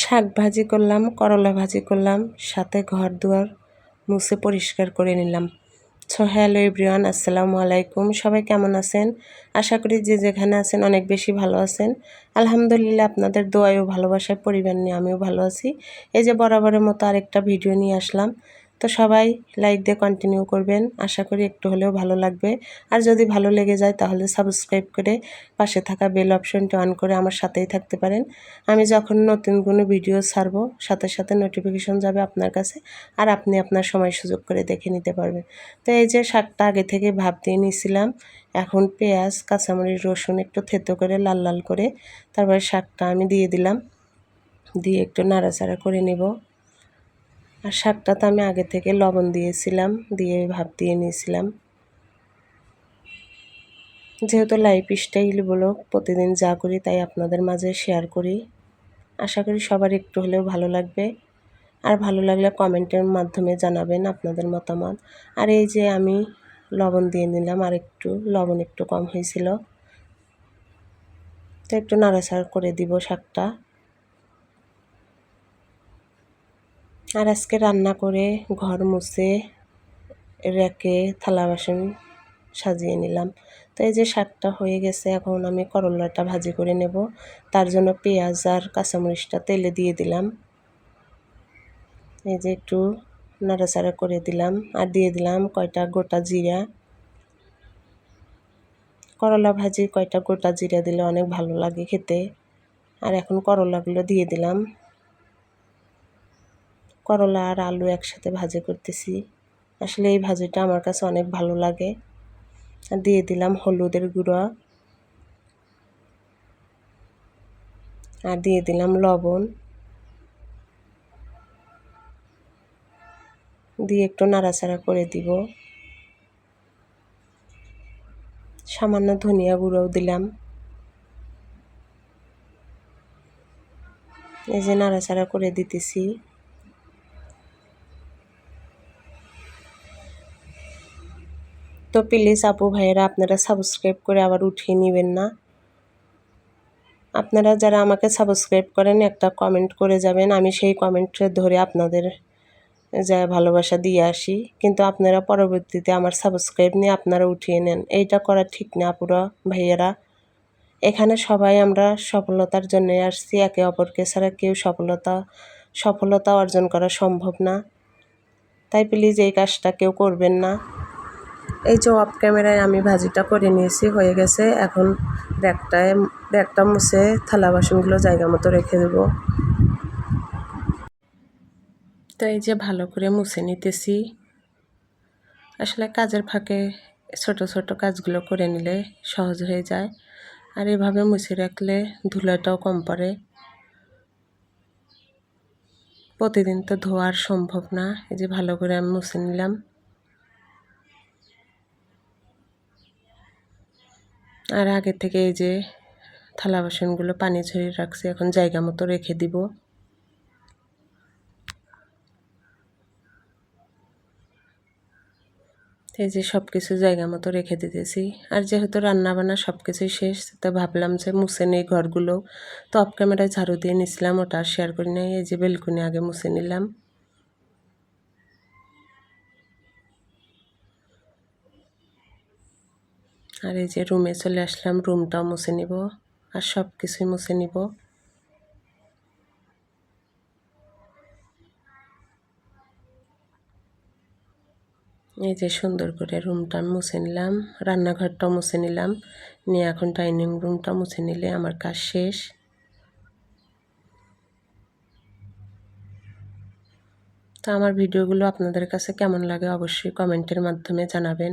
শাক ভাজি করলাম, করলা ভাজি করলাম, সাথে ঘর দুয়ার মুছে পরিষ্কার করে নিলাম। সো হ্যালো এভরিওয়ান আসসালামু আলাইকুম। সবাই কেমন আছেন? আশা করি যে যেখানে আছেন অনেক বেশি ভালো আছেন। আলহামদুলিল্লাহ, আপনাদের দোয়াই ও ভালোবাসায় পরিবার নিয়ে আমিও ভালো আছি। এই যে বরাবরের মতো আরেকটা ভিডিও নিয়ে আসলাম। তো সবাই লাইক দিয়ে কন্টিনিউ করবেন। আশা করি একটু হলেও ভালো লাগবে। আর যদি ভালো লেগে যায় তাহলে সাবস্ক্রাইব করে পাশে থাকা বেল অপশনটি অন করে আমার সাথেই থাকতে পারেন। আমি যখন নতুন কোনো ভিডিও ছাড়বো, সাথে সাথে নোটিফিকেশন যাবে আপনার কাছে আর আপনি আপনার সময় সুযোগ করে দেখে নিতে পারবেন। তো এই যে শাকটা আগে থেকে ভাব দিয়ে নিয়েছিলাম, এখন পেঁয়াজ, কাঁচামরিচ, রসুন একটু থেতো করে লাল লাল করে তারপরে শাকটা আমি দিয়ে দিলাম। দিয়ে একটু নাড়াচাড়া করে নেব। আর শাকটা তো আমি আগে থেকে লবণ দিয়েছিলাম, দিয়ে ভাপ দিয়ে নিয়েছিলাম। যেহেতু লাইফ স্টাইল বলো প্রতিদিন যা করি তাই আপনাদের মাঝে শেয়ার করি। আশা করি সবার একটু হলেও ভালো লাগবে। আর ভালো লাগলে কমেন্টের মাধ্যমে জানাবেন আপনাদের মতামত। আর এই যে আমি লবণ দিয়ে নিলাম, আর একটু লবণ একটু কম হয়েছিল। তো একটু নাড়াচাড়া করে দিব শাকটা। আর আজকে রান্না করে ঘর মুছে রেখে থালা বাসন সাজিয়ে নিলাম। তো এই যে শাকটা হয়ে গেছে, এখন আমি করলাটা ভাজি করে নেব। তার জন্য পেঁয়াজ আর কাঁচামরিচটা তেলে দিয়ে দিলাম। এই যে একটু নাড়াচাড়া করে দিলাম আর দিয়ে দিলাম কয়টা গোটা জিরা। করলা ভাজি কয়টা গোটা জিরা দিলে অনেক ভালো লাগে খেতে। আর এখন করলাগুলো দিয়ে দিলাম। করলা আর আলু একসাথে ভাজি করতেছি। আসলে এই ভাজিটা আমার কাছে অনেক ভালো লাগে। আর দিয়ে দিলাম হলুদের গুঁড়ো। আর দিয়ে দিলাম লবণ। দিয়ে একটু নাড়াচাড়া করে দিব। সামান্য ধনিয়া গুঁড়োও দিলাম। এই যে নাড়াচাড়া করে দিতেছি। তো প্লিজ আপু ভাইয়েরা, আপনারা সাবস্ক্রাইব করে আবার উঠিয়ে নেবেন না। আপনারা যারা আমাকে সাবস্ক্রাইব করেন, একটা কমেন্ট করে যাবেন। আমি সেই কমেন্ট ধরে আপনাদের যা ভালোবাসা দিয়ে আসি। কিন্তু আপনারা পরবর্তীতে আমার সাবস্ক্রাইব নিয়ে আপনারা উঠিয়ে নেন। এইটা করা ঠিক না আপুরা ভাইয়েরা। এখানে সবাই আমরা সফলতার জন্য আসছি। একে অপরকে ছাড়া কেউ সফলতা সফলতা অর্জন করা সম্ভব না। তাই প্লিজ এই কাজটা কেউ করবেন না। এই যে অফ ক্যামেরায় আমি ভাজিটা করে নিয়েছি, হয়ে গেছে। এখন ব্যাগটায়, ব্যাগটা মুছে থালা বাসনগুলো জায়গা মতো রেখে দেবো। তো এই যে ভালো করে মুছে নিতেছি। আসলে কাজের ফাঁকে ছোট ছোট কাজগুলো করে নিলে সহজ হয়ে যায়। আর এভাবে মুছে রাখলে ধুলাটাও কম পড়ে। প্রতিদিন তো ধোয়ার সম্ভব না। এই যে ভালো করে আমি মুছে নিলাম। আর আগে থেকে এই যে থালা বাসনগুলো পানি ঝরিয়ে রাখছি, এখন জায়গা মতো রেখে দিব। এই যে সব কিছু জায়গা মতো রেখে দিতেছি। আর যেহেতু রান্না বান্না সব কিছুই শেষ, তো ভাবলাম যে মুছে নেই ঘরগুলো। তো অফ ক্যামেরায় ঝাড়ু দিয়ে নিছিলাম, ওটা শেয়ার করি নাই, এই যে বেলকুনি আগে মুছে নিলাম। আর এই যে রুমে চলে আসলাম রুমটাও মুছে নিব আর সব কিছুই মুছে নিব। এই যে সুন্দর করে রুমটা আমি মুছে নিলাম, রান্নাঘরটাও মুছে নিলাম। নিয়ে এখন ডাইনিং রুমটা মুছে নিলে আমার কাজ শেষ। তো আমার ভিডিওগুলো আপনাদের কাছে কেমন লাগে অবশ্যই কমেন্টের মাধ্যমে জানাবেন।